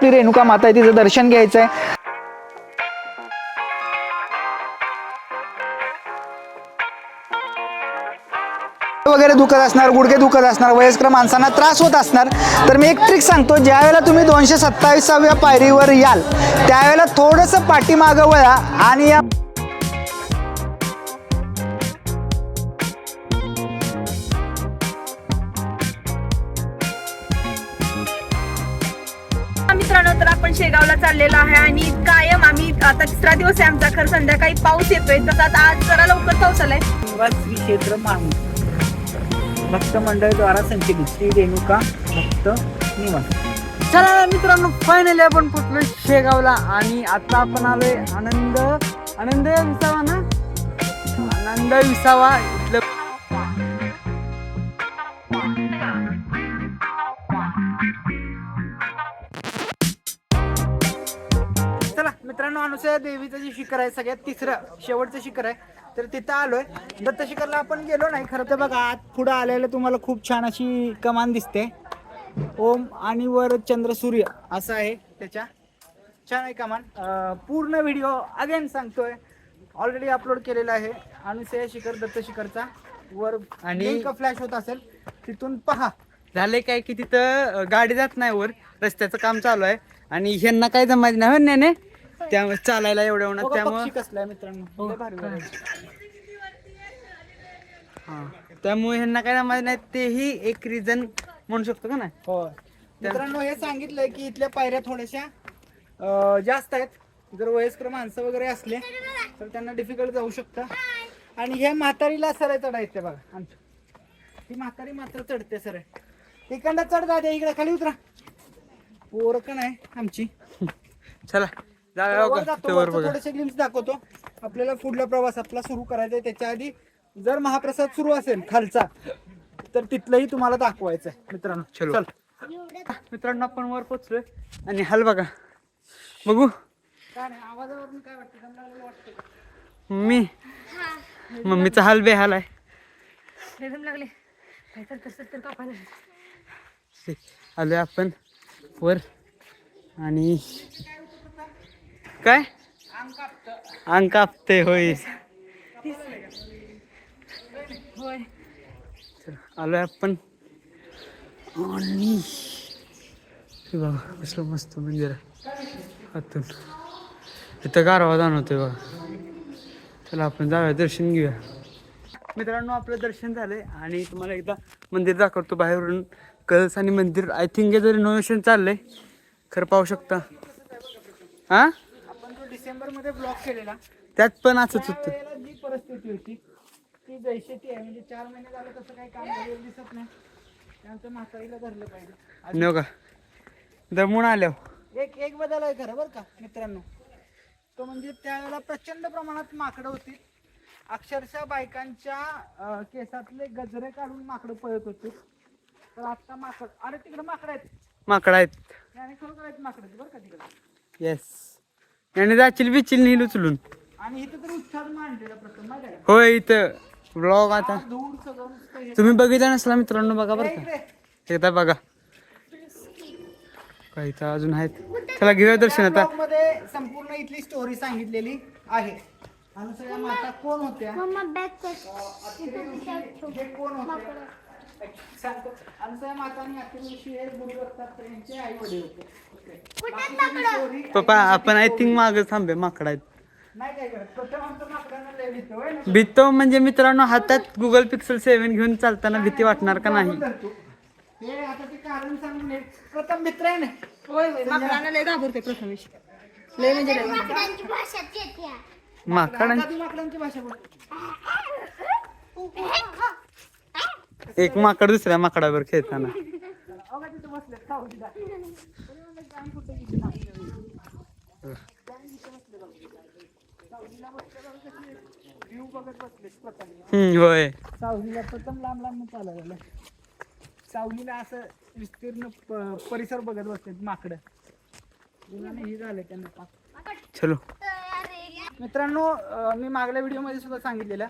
आपली रेणुका माता आहे तिचं दर्शन घ्यायचं आहे वगैरे दुखत असणार गुडघे दुखत असणार वयस्कर माणसांना त्रास होत असणार. तर मी एक ट्रिक सांगतो ज्या वेळेला तुम्ही दोनशे सत्तावीसाव्या पायरीवर याल त्यावेळेला थोडंसं पाठीमागं वळा आणि या दिवस आहे आमचा खरं संध्याकाळी पाऊस येतोय तसाच आज जरा लवकर पाऊस आलाय श्री क्षेत्र माहू भक्त मंडळ द्वारा संचलित. श्री रेणुका भक्त निवास. चला मित्रांनो फायनली आपण पोचलो शेगावला आणि आता आपण आलोय आनंद आनंद विसावा ना? आनंद विसावा. अनुसया देवीचं जे शिखर आहे सगळ्यात तिसरं शेवटचं शिखर आहे तर तिथं आलोय. दत्त शिखरला आपण गेलो नाही खरं तर बघा आत पुढं आलेलं तुम्हाला खूप छान अशी कमान दिसते. ओम आणि वर चंद्र सूर्य असं आहे त्याच्या. छान आहे कमान. पूर्ण व्हिडिओ अगेन सांगतोय. ऑलरेडी अपलोड केलेला आहे. अनुसया शिखर दत्त शिखरचा वर आणि- फ्लॅश होत असेल तिथून पहा. झाले काय की तिथं गाडी जात नाही वर. रस्त्याचं काम चालू आहे. आणि ह्यांना काय जमायचं नाही नेने? त्यामुळे चालायला एवढं उन्हात बघा त्यामुळे पक्षी कसला आहे मित्रांनो. लय भारी भारी. हा. त्यामुळे ह्यांना काय जमायचं नाही तेही एक रिझन म्हणू शकतो का नाही? हो मित्रांनो हे सांगितलंय की इथल्या पायऱ्या थोड्याशा अं, जास्त आहेत. जर वयस्कर माणसं वगैरे असले तर त्यांना डिफिकल्ट जाऊ शकतं. आणि हे म्हातारीला सरळ चढायचं बघा. आमच्या ही म्हातारी मात्र चढते सरळ. इकडनं चढ दाद्या इकडे खाली उतरा. पोरं का नाही आमची. चला. जाऊया वर बघा जातो, ते वर वरचं बघा. थोडेसे दाखवतो. आपल्याला पुढला प्रवास आपला सुरू करायचा आहे. त्याच्या आधी जर महाप्रसाद सुरू असेल खालचा तर तिथलंही तुम्हाला दाखवायचं आहे मित्रांनो. चलो. चल. मित्रांनो आपण वर पोचलोय आणि हाल बघा. बघू? मम्मी मम्मीचा हाल बेहाल आहे. रेझम लागले काय तर कसं तर कापायला ते आलोय आपण वर. आणि काय? अंग कापते. होय. आलोय आपण. आणि हे बघा कसलं मस्त मंदिर आतून. इथं गारवा जाणवतोय बघा. चला आपण जाऊया दर्शन घेऊया. मित्रांनो आपलं दर्शन झालंय आणि तुम्हाला एकदा मंदिर दाखवतो बाहेरून. कळस आणि मंदिर आय थिंक जर रिनोव्हेशन चाललंय खरं पाहू शकता. हा? डिसेंबरमध्ये ब्लॉक केलेला. त्यात पण असंच होतं. त्यावेळेला जी परिस्थिती होती ती जैशी ती आहे. म्हणजे चार महिने झालं तसं काही काम झालेलं दिसत नाही. त्यानंतर म्हातारीला धरलं पाहिजे. का? दमून आल्यावर. एक एक बदल आहे खरं बरं का मित्रांनो. तो म्हणजे त्यावेळेला प्रचंड प्रमाणात माकडं होती. अक्षरशः बायकांच्या अं, केसातले गजरे काढून माकडं पळत होते. तर आता माकड अरे तिकडे माकडं आहेत. माकडा आहेत. आणि खरोखर आहेत माकडं. आहेत बरं का तिकडे? येस आणि जाशील बिचिल नेल उचलून. आणि इथं तर उत्साह मांडलेला प्रथम माहिती आहे होय इथं. ब्लॉग आता. का धूळ सगळं नुसतं हे- तुम्ही बघितलं नसला मित्रांनो बघा बरं का. एकदा बघा. काय इथं अजून आहेत? चला घेऊया दर्शन आता. मध्ये संपूर्ण इथली स्टोरी सांगितलेली आहे. आणि सगळ्या माता कोण होत्या? हे कोण होते? सांगतो. ऋषी हे गुरु आई वडील होते. पप्पा आपण आय थिंक माग थांबे माकडा आहेत. नाही काय करत प्रथम आमचं माकडांना लय भीती होय ना? भीतो म्हणजे मित्रांनो हातात गुगल पिक्सल सेव्हन घेऊन चालताना भीती वाटणार का नाही? धरतो. हे आता ते कारण सांगून ये. प्रथम मित्र आहे ना. होय होय. माकडांना लय घाबरते प्रथमेश लय म्हणजे लय ती माकडांची भाषा बोल. एक माकड दुसऱ्या माकडावर खेळताना. हम्म होय. सावलीला प्रथम लांब लांब चालवलं सावलीला असं विस्तीर्ण प- परिसर बघत बसले माकडं. उन्हाने हे झालं त्यांना. पाक. चलो. मित्रांनो अं, मी मागल्या व्हिडिओमध्ये सुद्धा सांगितलेलं.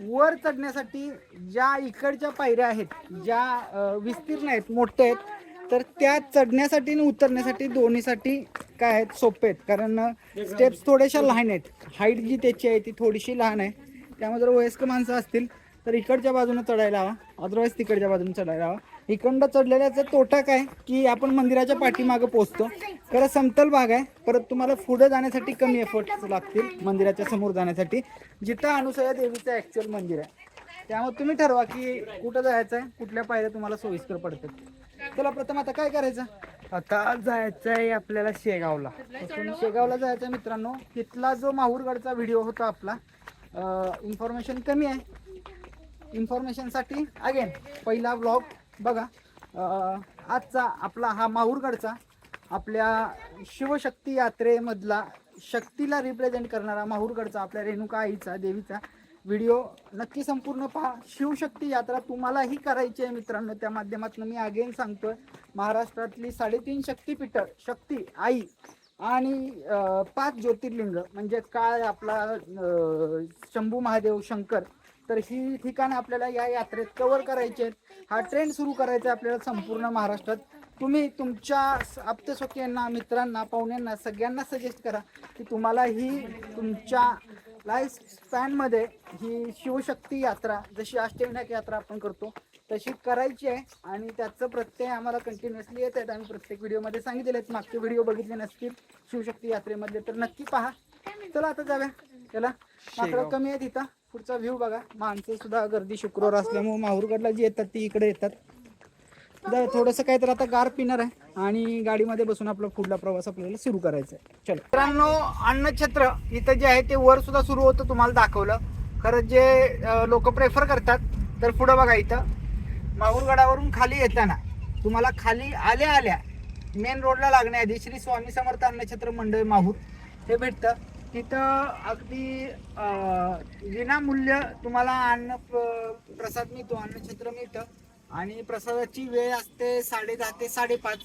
वर चढण्यासाठी ज्या इकडच्या पायऱ्या आहेत ज्या विस्तीर्ण आहेत मोठ्या आहेत तर त्या चढण्यासाठी आणि उतरण्यासाठी दोन्हीसाठी काय आहेत सोपे आहेत. कारण स्टेप्स थोड्याशा लहान आहेत. हाईट जी त्याची आहे ती थोडीशी लहान आहे. त्यामुळे जर वयस्क माणसं असतील तर इकडच्या बाजूनं चढायला हवा. अदरवाईज तिकडच्या बाजूने चढायला हवा. इकडं चढलेल्याचा तोटा काय? की आपण मंदिराच्या पाठीमागं पोहोचतो खरं समतल भाग आहे. परत तुम्हाला पुढे जाण्यासाठी कमी एफर्ट्स लागतील मंदिराच्या समोर जाण्यासाठी. जिथं अनुसया देवीचं ॲक्च्युअल मंदिर आहे. त्यामुळे तुम्ही ठरवा की कुठं जायचं आहे कुठल्या पायऱ्या तुम्हाला सोयीस्कर पडतात. चला प्रथम आता काय करायचं? आता जायचं आहे आपल्याला शेगावला. शेगावला जायचं आहे मित्रांनो. तिथला जो माहूरगडचा व्हिडिओ होता आपला इन्फॉर्मेशन कमी आहे. इन्फॉर्मेशनसाठी अगेन पहिला ब्लॉग बघा आजचा आपला हा माहूरगडचा आपल्या शिवशक्ती यात्रेमधला शक्तीला रिप्रेझेंट करणारा माहूरगडचा आपल्या रेणुका आईचा देवीचा व्हिडिओ नक्की संपूर्ण पहा. शिवशक्ती यात्रा तुम्हालाही करायची आहे मित्रांनो. त्या माध्यमातून मी अगेन सांगतोय महाराष्ट्रातली साडेतीन शक्तीपीठं शक्ती आई आणि पाच ज्योतिर्लिंग म्हणजे काय आपला शंभू महादेव शंकर तर ही ठिकाणं आपल्याला या यात्रेत कव्हर करायची आहेत. हा ट्रेंड सुरू करायचा आहे आपल्याला संपूर्ण महाराष्ट्रात. तुम्ही तुमच्या आप्तसोकीयांना मित्रांना पाहुण्यांना सगळ्यांना सजेस्ट करा की तुम्हाला ही तुमच्या लाईफ स्पॅनमध्ये ही शिवशक्ती यात्रा जशी अष्टविनायक यात्रा आपण करतो तशी करायची आहे. आणि त्याचं प्रत्यय आम्हाला कंटिन्युअसली येत आहेत. आम्ही प्रत्येक व्हिडिओमध्ये सांगितलेले आहेत. मागचे व्हिडिओ बघितले नसतील शिवशक्ती यात्रेमधले तर नक्की पहा. चला आता जाऊया. त्याला मात्र कमी आहे तिथं पुढचा व्ह्यू बघा. माणसं सुद्धा गर्दी शुक्रवार असल्यामुळे माहूरगडला जी येतात ती इकडे येतात. जरा थोडंसं काय तर आता गार पिणार आहे आणि गाडीमध्ये बसून आपला पुढला प्रवास आपल्याला सुरू करायचा आहे. चलो. मित्रांनो अन्नछत्र इथं जे आहे ते वर सुद्धा सुरू होतं तुम्हाला दाखवलं. खरं जे लोक प्रेफर करतात तर पुढं बघा इथं. माहूरगडावरून खाली येताना तुम्हाला खाली आल्या आल्या मेन रोडला लागण्याआधी श्री स्वामी समर्थ अन्नछत्र मंडळ माहूर हे भेटतं. तिथं अगदी विनामूल्य तुम्हाला अन्न प्रसाद मिळतो अन्नछत्र मिळतं. आणि प्रसादाची वेळ असते साडे दहा ते साडेपाच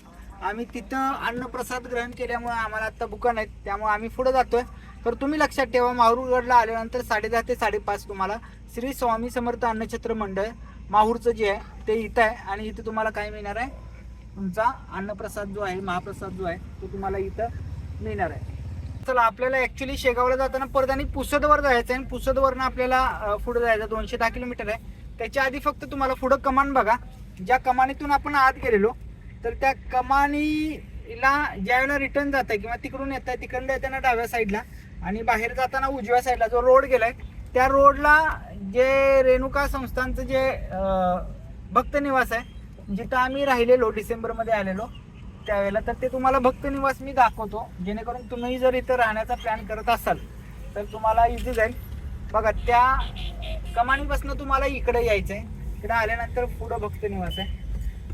आम्ही तिथं अन्नप्रसाद ग्रहण केल्यामुळे आम्हाला आता बुका नाहीत त्यामुळे आम्ही पुढे जातोय. तर तुम्ही लक्षात ठेवा माहूरगडला आल्यानंतर साडे दहा ते साडेपाच तुम्हाला श्री स्वामी समर्थ अन्नछत्र मंडळ माहूरचं जे आहे ते इथं आहे. आणि इथं तुम्हाला काय मिळणार आहे? तुमचा अन्नप्रसाद जो आहे महाप्रसाद जो आहे तो तुम्हाला इथं मिळणार आहे. चला आपल्याला ऍक्च्युली शेगावला जाताना परत आणि पुसदवर जायचं आहे आणि पुसदवरनं आपल्याला पुढे जायचं दोनशे दहा किलोमीटर आहे. त्याच्या आधी फक्त तुम्हाला पुढं कमान बघा. ज्या कमानीतून आपण आत गेलेलो तर त्या कमानीला ज्यावेळेला रिटर्न जात आहे किंवा तिकडून येत आहे तिकडनं येताना डाव्या साईडला आणि बाहेर जाताना उजव्या साईडला जो रोड गेलाय त्या रोडला जे रेणुका संस्थांचं जे भक्त निवास आहे जिथं आम्ही राहिलेलो डिसेंबरमध्ये आलेलो त्यावेळेला तर ते तुम्हाला भक्त निवास मी दाखवतो. जेणेकरून तुम्ही जर इथं राहण्याचा प्लॅन करत असाल तर तुम्हाला इझी जाईल. बघा त्या कमानीपासून तुम्हाला इकडे यायचं आहे इकडे आल्यानंतर पुढं भक्त निवास आहे.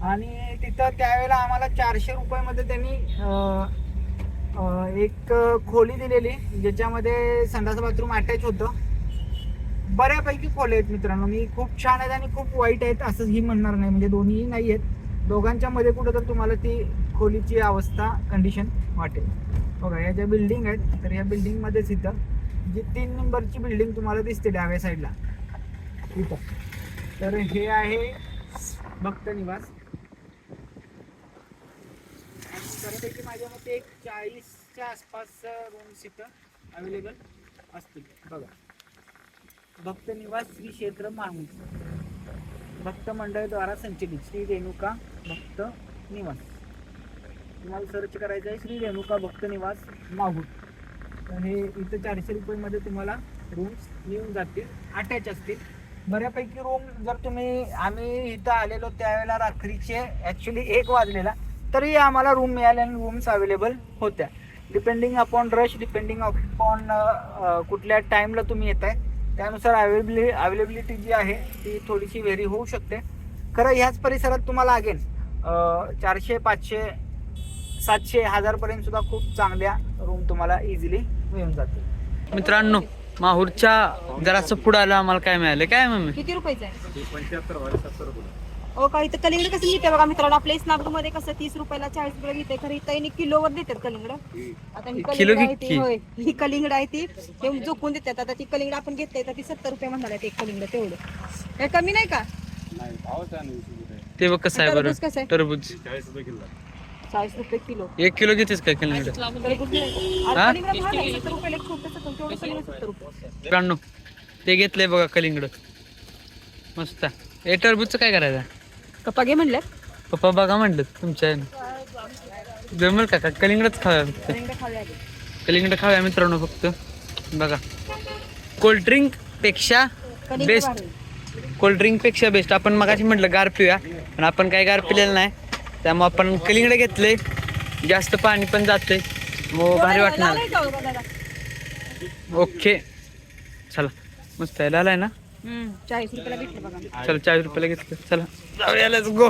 आणि तिथं त्यावेळेला आम्हाला चारशे रुपयामध्ये त्यांनी एक खोली दिलेली ज्याच्यामध्ये संडास बाथरूम अटॅच होतं. बऱ्यापैकी खोले आहेत मित्रांनो. मी खूप छान आहेत आणि खूप वाईट आहेत असंच ही म्हणणार नाही. म्हणजे दोन्हीही नाही आहेत. दोघांच्या मध्ये कुठं तर तुम्हाला ती खोलीची अवस्था कंडिशन वाटेल. बघा या ज्या बिल्डिंग आहेत तर या बिल्डिंगमध्ये इथं जी तीन नंबरची बिल्डिंग तुम्हाला दिसते डाव्या साईडला इथं. तर हे आहे भक्त निवास. त्यापैकी माझ्या मते एक चाळीसच्या आसपास रूम्स इथं अवेलेबल असतील. बघा. भक्त निवास श्री क्षेत्र माहूर. भक्त मंडळद्वारा संचलित श्री रेणुका भक्त निवास. तुम्हाला सर्च करायचं आहे. श्री रेणुका भक्त निवास माहूर. तर हे इथं चारशे रुपयेमध्ये तुम्हाला रूम्स मिळून जातील अटॅच असतील. बऱ्यापैकी रूम जर तुम्ही आम्ही इथं आलेलो त्यावेळेला रात्रीचे ॲक्च्युली एक वाजलेला तरी आम्हाला रूम मिळाल्या आणि रूम्स अवेलेबल होत्या. Depending upon rush depending upon कुठल्या टाईमला तुम्ही येत आहे त्यानुसार अवेलेबिलि अवेलेबिलिटी जी आहे ती थोडीशी व्हेरी होऊ शकते. खरं ह्याच परिसरात तुम्हाला अगेन चारशे पाचशे सातशे हजारपर्यंत सुद्धा खूप चांगल्या रूम तुम्हाला इझिली मिळून जातील. मित्रांनो माहूरच्या जरासं पुढं आलं आम्हाला काय मिळालं? काय मम्मी? किती रुपयाचं आहे? हो का इथं कलिंगड कसं मिळते बघा मित्रांनो आपल्या इस्नापूरमध्ये कसं तीस रुपयाला चाळीस रुपयाला मिळते खरं इथं यांनी किलोवर देतात कलिंगड. आता ही किलो कलिंगड आहे किती? ती होय ही कलिंगड आहे ती ते झोपून देतात. आता ती कलिंगड आपण घेतली तर ती सत्तर रुपये आहे एक कलिंगड तेवढं. हे कमी नाही का? ते बघ कसं आहे बरं. टरबूज कसं आहे? टरबूज. चाळीस रुपये किलो. एक किलो घेतेस काय टरबूज हा? सत्तर रुपयाला एक छोटंसं पण तेवढं सत्तर रुपये. मित्रांनो ते घेतलंय बघा कलिंगड. मस्त. आहे. हे टरबूजचं काय करायचं? कप्पा घे म्हणलं. पप्पा बघा म्हटलं तुमच्या. जमल का का कलिंगडच खाव्या फक्त. कलिंगड खाव्या मित्रांनो फक्त. बघा. कोल्ड्रिंकपेक्षा बेस्ट. कोल्ड्रिंकपेक्षा बेस्ट आपण मगाशी म्हटलं गार पिऊया पण आपण काय गार पिलेलं नाही. त्यामुळे आपण कलिंगड घेतले. जास्त पाणी पण जाते मग भारी वाटणार. हो? ओके. चला. मस्त लाल आहे ना? चाळीस रुपयाला चला चाळीस रुपयाला घेतलं. चला. जाऊया लेट्स गो.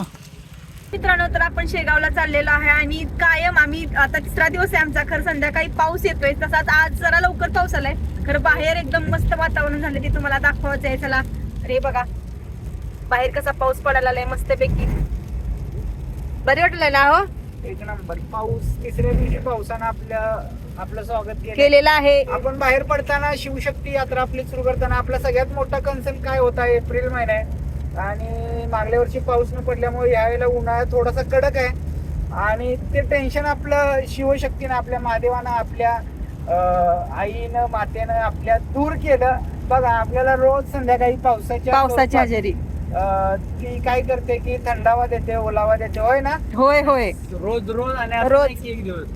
मित्रांनो तर आपण शेगावला चाललेलो आहे आणि कायम आम्ही आता तिसरा दिवस आहे आमचा. खरं संध्याकाळी पाऊस येतोय. तसाच आज जरा लवकर पाऊस आलाय. खरं बाहेर एकदम मस्त वातावरण झालं ते तुम्हाला दाखवायचं आहे. चला. अरे बघा. बाहेर कसा पाऊस पडायला आलाय मस्तपैकी. बरे वाटलंय ना हो? एक नंबर. पाऊस तिसऱ्या दिवशी पावसानं आपल्या आपलं स्वागत केलं. केलेला आहे. आपण बाहेर पडताना शिवशक्ती यात्रा आपली सुरू करताना आपला सगळ्यात मोठा कन्सर्न काय होता एप्रिल महिना आहे आणि मागल्या वर्षी पाऊस न पडल्यामुळे यावेळेला उन्हाळा थोडासा कडक आहे. आणि ते टेन्शन आपलं शिवशक्तीनं आपल्या महादेवानं आपल्या अं, आईनं मातेनं आपल्या दूर केलं. बघा आपल्याला रोज संध्याकाळी पावसाच्या पावसाची हजेरी ती काय करते की थंडावा देते ओलावा देते होय ना? होय होय. रोज रोज आणि असं रोज. एक दिवस.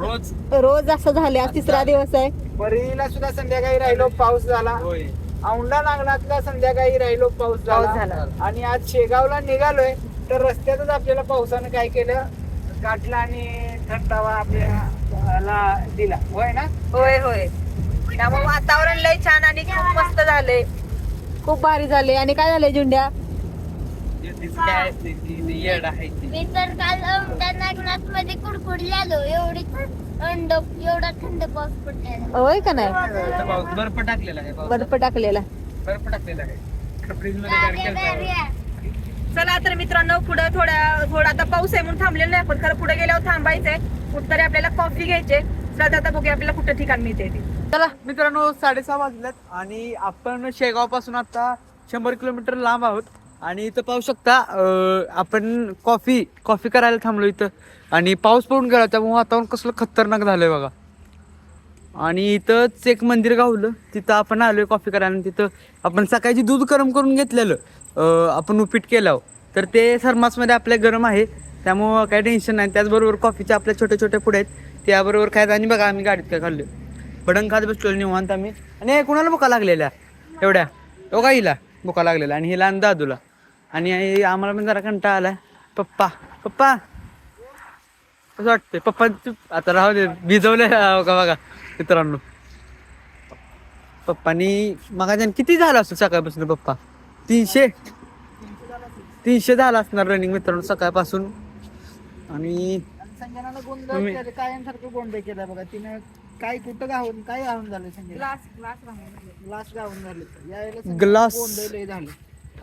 रोज. रोज असं झाले आज तिसरा दिवस आहे. बरीला सुद्धा संध्याकाळी राहिलो पाऊस झाला. होय. औंढा नागनाथला संध्याकाळी राहिलो पाऊस पाऊस झाला झाला. आणि आज शेगावला निघालोय तर रस्त्यातच आपल्याला पावसानं काय केलं? गाठला आणि थंडावा आपल्याला दिला. होय ना? होय होय. त्यामुळे वातावरण लय छान आणि खूप मस्त झालंय. खूप भारी झाले. आणि काय झालंय झुंड्या? काय असते ती येड आहे ती. मी तर काल नागनाथमध्ये कुडकुडले आलो एवढी थंड एवढा थंड पाऊस पडलेला. होय का नाही? बर्फ टाकलेला आहे बर्फ टाकलेला. बर्फ टाकलेला आहे. चला तर मित्रांनो पुढे थोड्या थोडा आता पाऊस आहे म्हणून थांबलेलं नाही पण खरं पुढे गेल्यावर थांबायचंय. कुठतरी आपल्याला कॉफी घ्यायचे चला आता बघूया आपल्याला कुठं ठिकाण मिळते ते. चला मित्रांनो साडेसहा वाजल्यात आणि आपण शेगावपासून आता शंभर किलोमीटर लांब आहोत. आणि इथं पाहू शकता आपण कॉफी कॉफी करायला थांबलो इथं. आणि पाऊस पडून गेला त्यामुळे वातावरण कसलं खतरनाक झालंय बघा. आणि इथंच एक मंदिर गावलं तिथं आपण आलोय कॉफी करायला. आणि तिथं आपण सकाळची दूध गरम करून घेतलेलं आपण उपीट केलं तर ते थर्मासमध्ये आपल्या गरम आहे त्यामुळं काही टेन्शन नाही. त्याचबरोबर कॉफीचे आपल्या छोटे छोटे पुढे आहेत त्याबरोबर काय आणि बघा आम्ही गाडीत काय खाल्लं भडंग खात बसलो निवांत आम्ही. आणि कुणाला बुका लागलेल्या? एवढ्या. तो का हिला बुका लागलेला आणि हिला आणि दादूला. आणि आम्हाला पण जरा कंटाळा आला पप्पा पप्पा. कसं वाटतंय? पप्पा आता राहू दे. भिजवले का बघा मित्रांनो. पप्पानी मग किती झालं असतं सकाळपासून पप्पा? तीनशे? तीनशे झालं असणार रनिंग मित्रांनो सकाळपासून. आणि गोंधळ कायमसारखं गोंधळ केला बघा. तिनं काय कुठं गावून काय गावून झालं संजय? ग्लास ग्लास राहून ग्लास गावून झाले. यावेळेला संजय झाले.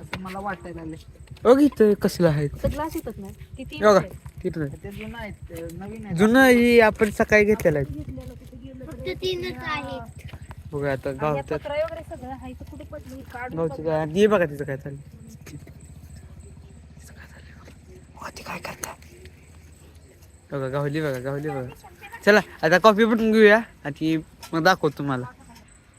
असं मला वाटायला लागले बघ इथं कसलं आहे? ग्लास येतच नाही. किती बघा तिथं. आहे. ते जुनं आहेत ते नवीन जुनं ही आपण सकाळी घेतलेलं आहे. फक्त तीनच आहेत. बघा आता गावतात पत्र वगैरे सगळं आहे इथं कुठे पडली? काढून गावची काय आणि हे बघा तिचं काय चाललं तिचं काय चाललंय? बघा. ती काय करतात बघा गावली बघा गावली बघा. चला आता कॉफी पण घेऊया आणि मग दाखवतो तुम्हाला.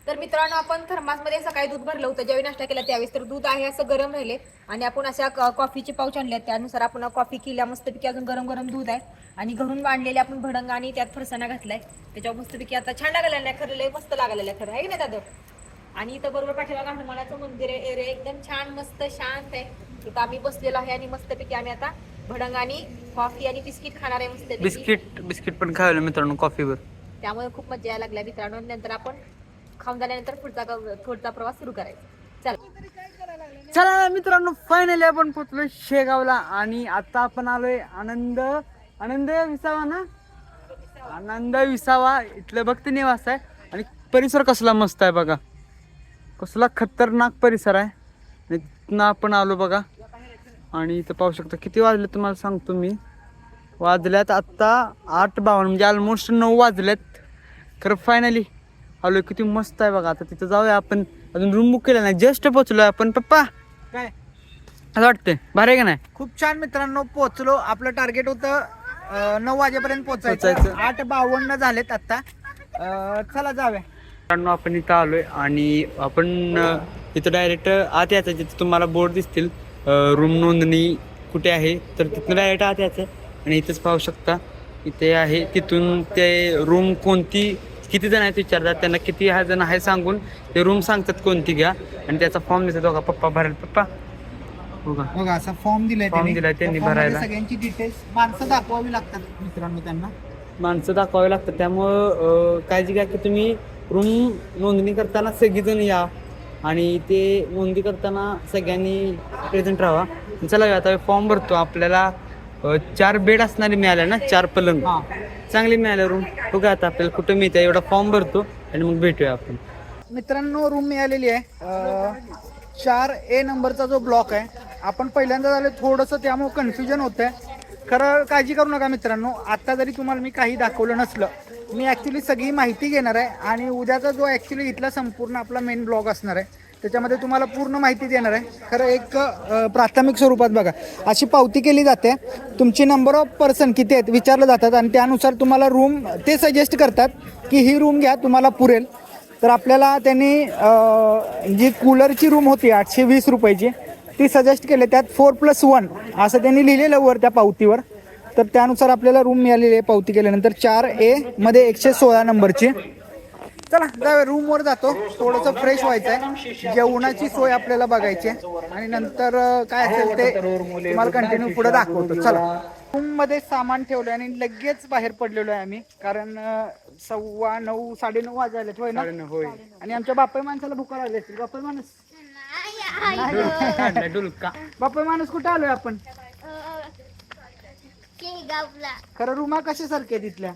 तर मित्रांनो आपण थर्मासमध्ये सकाळी दूध भरलं होतं. ज्यावेळी नाश्ता केला त्यावेळेस तर दूध आहे असं गरम राहिले आणि आपण अशा कॉफीचे पाऊच आणले त्यानुसार आपण कॉफी केल्या मस्तपैकी अजून गरम गरम दूध आहे. आणि घरून बांधलेले आपण भडंग आणि त्यात फरसाणा घातलाय. त्याच्यावर मस्तपैकी आता छान लागलेलं नाही खरं लय मस्त लागलेलं आहे खरं आहे ना नाही दादा? आणि इथं बरोबर पाठीमागा हनुमानाचं मंदिर आहे. एरिया एकदम छान मस्त शांत आहे. इथं आम्ही बसलेलो आहे आणि मस्तपैकी आम्ही आता भडंग आणि कॉफी आणि बिस्किट खाणार आहे मस्तपैकी बिस्किट बिस्किट पण खावलं मित्रांनो कॉफीवर त्यामुळे खूप मजा यायला लागल्या मित्रांनो नंतर आपण खाऊन झाल्यानंतर पुढचा पुढचा प्रवास सुरू करायचा. चला. चला मित्रांनो फायनली आपण पोहोचलो शेगावला आणि आता आपण आलोय आनंद आनंद विसावा ना? आनंद विसावा इथलं भक्ती निवास आहे. आणि परिसर कसला मस्त आहे बघा. कसला खतरनाक परिसर आहे. आणि तिथनं आपण आलो बघा. आणि इथं पाहू शकता किती वाजले तुम्हाला सांगतो मी. वाजल्यात आत्ता आठ बावन्न म्हणजे ऑलमोस्ट नऊ वाजल्यात खरं फायनली आलो किती मस्त आहे बघा. आता तिथं जाऊया आपण. अजून रूम बुक केला नाही जस्ट पोचलो आपण. पप्पा काय? असं वाटतंय? भारी आहे का नाही? खूप छान मित्रांनो पोहोचलो. आपलं टार्गेट होतं नऊ वाजेपर्यंत पोहोचायचं. पोहोचायचं. आठ बावन्न झालेत आता अं, चला जाऊया. मित्रांनो आपण इथं आलोय आणि आपण अ, इथं डायरेक्ट आत यायचं जिथं तुम्हाला बोर्ड दिसतील. रूम नोंदणी कुठे आहे तर तिथनं डायरेक्ट आत यायचं. आणि इथंच पाहू शकता इथे आहे. तिथून ते रूम कोणती किती जण आहेत विचारतात त्यांना किती हा जण आहे सांगून ते रूम सांगतात कोणती घ्या. आणि त्याचा फॉर्म देतात बघा पप्पा भरायला पप्पा. हो बघा असा फॉर्म दिलाय Form दिलाय त्यांनी भरायला. सगळ्यांची डिटेल्स माणसं दाखवावी लागतात मित्रांनो त्यांना. माणसं दाखवावे लागतात. त्यामुळं काळजी घ्या की तुम्ही रूम नोंदणी करताना सगळीजण या. आणि ते नोंदणी करताना सगळ्यांनी प्रेझेंट राहा चला आता फॉर्म भरतो. आपल्याला चार बेड असणारे मिळाले ना? चार पलंग. हा. चांगले मिळाले रूम बघा आता आपल्याला कुठं मिळतं एवढा फॉर्म भरतो आणि मग भेटूया आपण. मित्रांनो रूम मिळालेली आहे. चार ए नंबरचा जो ब्लॉक आहे आपण पहिल्यांदा झालं थोडंसं त्यामुळे कन्फ्युजन होतं आहे खरं काळजी करू नका मित्रांनो. आत्ता जरी तुम्हाला मी काही दाखवलं नसलं मी ॲक्च्युली सगळी माहिती घेणार आहे आणि उद्याचा जो ॲक्च्युली इथला संपूर्ण आपला मेन ब्लॉग असणार आहे त्याच्यामध्ये तुम्हाला पूर्ण माहिती देणार आहे. खरं एक प्राथमिक स्वरूपात बघा. अशी पावती केली जाते. तुमची नंबर ऑफ पर्सन किती आहेत विचारलं जातात आणि त्यानुसार तुम्हाला रूम ते सजेस्ट करतात की ही रूम घ्या तुम्हाला पुरेल. तर आपल्याला त्यांनी जी कूलरची रूम होती आठशे वीस रुपयाची ती सजेस्ट केले. त्यात फोर प्लस वन असं त्यांनी लिहिलेलं वर त्या पावतीवर. तर त्यानुसार आपल्याला रूम मिळालेली आहे पावती केल्यानंतर चार ए मध्ये एकशे सोळा नंबरची. चला जाऊया रूमवर जातो. थोडंसं फ्रेश व्हायचं आहे जेवणाची सोय आपल्याला बघायची आहे. आणि नंतर काय असेल ते तुम्हाला कंटिन्यू पुढे दाखवतो. चला. रूममध्ये सामान ठेवलं आणि लगेच बाहेर पडलेलो आहे आम्ही. कारण सव्वा नऊ साडेनऊ वाजायला होय ना? होय. आणि आमच्या बापाई माणसाला भुका लागली असतील बापाई माणूस. बापाई माणूस कुठे आलोय आपण? शेगावला खरं रुमा कशासारख्या तिथल्या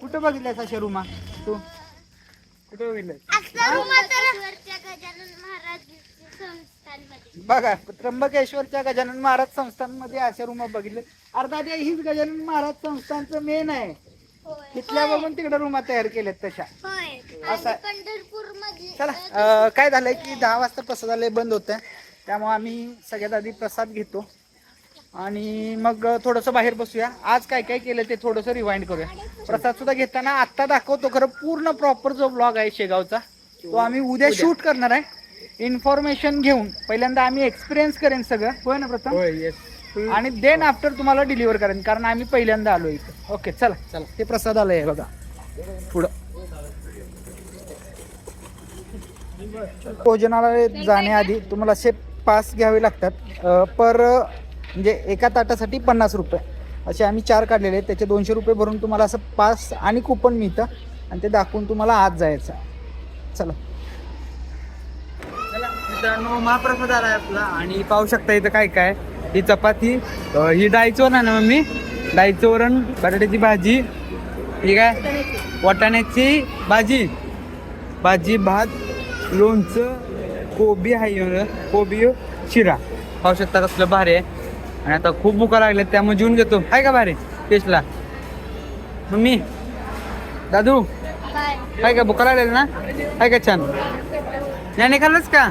कुठं बघितल्यास अशा रुमा? तू? कुठं गजानन महाराज संस्थानमध्ये. बघा त्र्यंबकेश्वरच्या गजानन महाराज संस्थानमध्ये अशा रूम बघितले अर्थात हे हीच गजानन महाराज संस्थानचं मेन आहे. तिथल्या बघून तिकडे रूमा तयार केल्यात तशा. होय. असं. आहे. पंढरपूरमध्ये चला अं, काय झालंय की दहा वाजता प्रसादालय बंद होतं त्यामुळे आम्ही सगळ्यात आधी प्रसाद घेतो. आणि मग थोडंसं बाहेर बसूया. आज काय काय केलं ते थोडंसं रिवाइंड करूया. प्रसाद सुद्धा घेताना आत्ता दाखवतो खरं पूर्ण प्रॉपर जो ब्लॉग आहे शेगावचा तो आम्ही उद्या शूट करणार आहे. इन्फॉर्मेशन घेऊन. पहिल्यांदा आम्ही एक्सपिरियन्स करेन सगळं. होय ना प्रथम? आणि देन आफ्टर तुम्हाला डिलिव्हर करेन कारण आम्ही पहिल्यांदा आलो इथं. ओके चला. चला. ते प्रसाद आलंय बघा. पुढं. भोजनालय जाण्याआधी तुम्हाला असे पास घ्यावे लागतात. पर म्हणजे एका ताटासाठी पन्नास रुपये. असे आम्ही चार काढलेले आहेत. त्याचे दोनशे रुपये भरून तुम्हाला असं पास आणि कुपन मिळतं. आणि ते दाखवून तुम्हाला आत जायचं चला. चला मित्रांनो महाप्रसाद आहे आपला. आणि पाहू शकता इथं काय काय ही चपाती ही डाळीचं वरण आहे ना मम्मी. डाळीचं वरण बटाट्याची भाजी. ठीक आहे? वाटाण्याची भाजी. भाजी भात लोणचं कोबी आहे कोबी शिरा. पाहू शकता कसलं भारी आहे. आणि आता खूप भुका लागल्या त्यामुळे जेवून घेतो. आहे का भारी टेस्टला मम्मी दादू काय का? भुका लागलेलं ना? आहे का छान? नाही खाल्लंच का?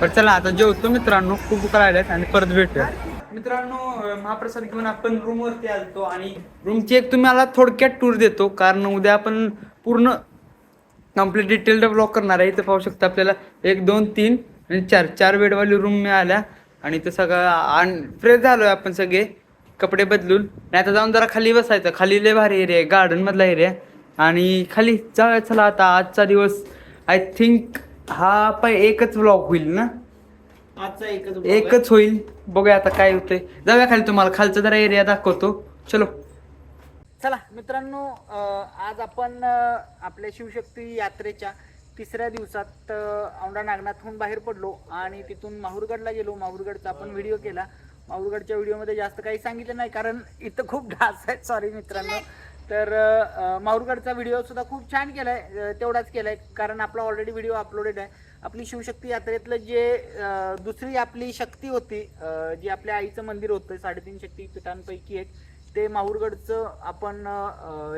बरं चला आता जेवतो मित्रांनो. खूप भुका लागल्यात आणि परत भेटूया. मित्रांनो महाप्रसाद घेऊन आपण रूमवरती आलतो आणि रूमची एक तुम्हाला थोडक्यात टूर देतो. कारण उद्या आपण पूर्ण कंप्लीट डिटेल ब्लॉक करणार आहे. इथं पाहू शकता आपल्याला एक दोन तीन आणि चार. चार बेडवाली रूम मिळाल्या. आणि इथं सगळं फ्रेश झालोय आपण सगळे कपडे बदलून. आणि आता जाऊन जरा खाली बसायचं. खाली लय भारी एरिया आहे गार्डन मधला एरिया आणि खाली जाऊया चला आता आजचा दिवस. आय थिंक हा पाय एकच ब्लॉक होईल ना? आजचा एकच एकच होईल. बघूया आता काय होतंय. जाऊया खाली तुम्हाला. खालचा जरा एरिया दाखवतो. चलो. चला मित्रांनो आज आपण आपल्या शिवशक्ती यात्रेच्या तिसऱ्या दिवसात औंढा नागनाथहून बाहेर पडलो आणि तिथून माहूरगडला गेलो. माहूरगडचा आपण व्हिडिओ केला. माहूरगडच्या व्हिडिओमध्ये जास्त काही सांगितलं नाही कारण इथं खूप डास आहेत. सॉरी मित्रांनो. तर माहूरगडचा व्हिडिओ सुद्धा खूप छान केलाय आहे तेवढाच केलाय कारण आपला ऑलरेडी व्हिडिओ अपलोडेड आहे. आपली शिवशक्ती यात्रेतलं जे दुसरी आपली शक्ती होती जी आपल्या आईचं मंदिर होतं साडेतीन शक्तीपीठांपैकी एक ते माहूरगडचं आपण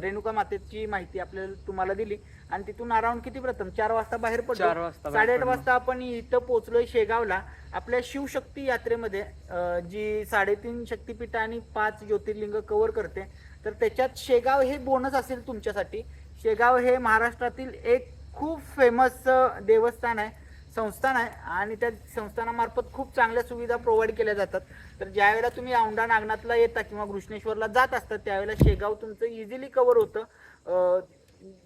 रेणुका मातेची माहिती आपल्याला तुम्हाला दिली. आणि तिथून अराउंड किती प्रथम? चार वाजता बाहेर पडलो. चार वाजता बाहेर साडेआठ पडलो. वाजता आपण इथं पोहोचलोय शेगावला. आपल्या शिवशक्ती यात्रेमध्ये अं, जी साडेतीन शक्तिपीठ आणि पाच ज्योतिर्लिंग कव्हर करते. तर त्याच्यात शेगाव हे बोनस असेल तुमच्यासाठी. शेगाव हे महाराष्ट्रातील एक खूप फेमस देवस्थान आहे. संस्थान आहे आणि त्या संस्थानामार्फत खूप चांगल्या सुविधा प्रोव्हाइड केल्या जातात. तर ज्यावेळेला तुम्ही औंढा नागनाथला येता किंवा घृष्णेश्वरला जात असतात त्यावेळेला शेगाव तुमचं इझिली कव्हर होतं.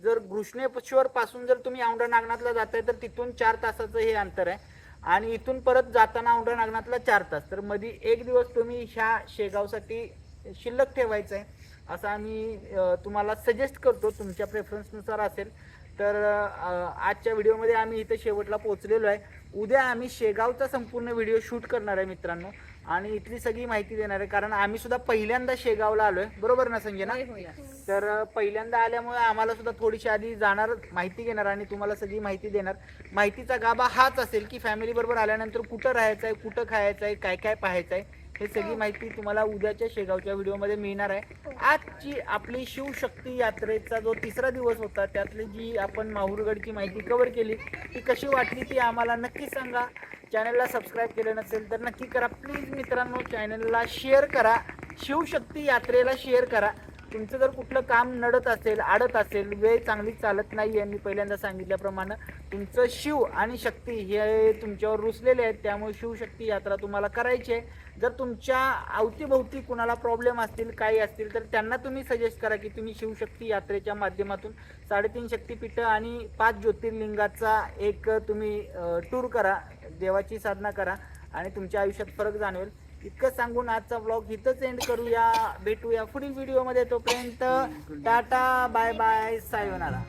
जर घृष्णेश्वर पासून जर तुम्ही औंढा नागनाथला जाताय तर तिथून चार तासाचं हे अंतर आहे. आणि इथून परत जाताना औंढा नागनाथला चार तास. तर मध्ये एक दिवस तुम्ही ह्या शेगावसाठी शिल्लक ठेवायचं आहे असं आम्ही तुम्हाला सजेस्ट करतो. तुमच्या प्रेफरन्सनुसार असेल. तर आजच्या व्हिडिओमध्ये आम्ही इथं शेवटला पोहोचलेलो आहे. उद्या आम्ही शेगावचा संपूर्ण व्हिडिओ शूट करणार आहे मित्रांनो. आणि इथली सगळी माहिती देणार आहे. कारण आम्ही सुद्धा पहिल्यांदा शेगावला आलोय. बरोबर ना होय, होय. तर पहिल्यांदा आल्यामुळे आम्हाला सुद्धा थोडीशी आधी जाणार माहिती घेणार आणि तुम्हाला सगळी माहिती देणार. माहितीचा गाभा हाच असेल की फॅमिली बरोबर आल्यानंतर कुठं राहायचं आहे कुठं खायचं आहे काय काय पाहायचं आहे हे सगळी माहिती तुम्हाला उद्याच्या शेगावच्या व्हिडिओमध्ये मिळणार आहे. आजची आपली शिवशक्ती यात्रेचा जो तिसरा दिवस होता त्यातली जी आपण माहूरगडची माहिती कव्हर केली ती कशी वाटली ती आम्हाला नक्की सांगा. चॅनलला सबस्क्राईब केलं नसेल तर नक्की करा. प्लीज मित्रांनो चॅनलला शेअर करा. शिवशक्ती यात्रेला शेअर करा. तुमचं जर कुठलं काम नडत असेल आडत असेल वेळ चांगली चालत नाही आहे मी पहिल्यांदा सांगितल्याप्रमाणे तुमचं शिव आणि शक्ती हे तुमच्यावर रुसलेले आहेत त्यामुळे शिवशक्ती यात्रा तुम्हाला करायची आहे. जर तुमच्या अवतीभोवती कुणाला प्रॉब्लेम असतील काही असतील तर त्यांना तुम्ही सजेस्ट करा की तुम्ही शिवशक्ती यात्रेच्या माध्यमातून साडेतीन शक्तिपीठं आणि पाच ज्योतिर्लिंगाचा एक तुम्ही टूर करा देवाची साधना करा आणि तुमच्या आयुष्यात फरक जाणवेल. इतकं सांगून आजचा ब्लॉग इथंच एंड करूया. भेटूया पुढील व्हिडिओमध्ये तोपर्यंत टाटा बाय बाय सायोनारा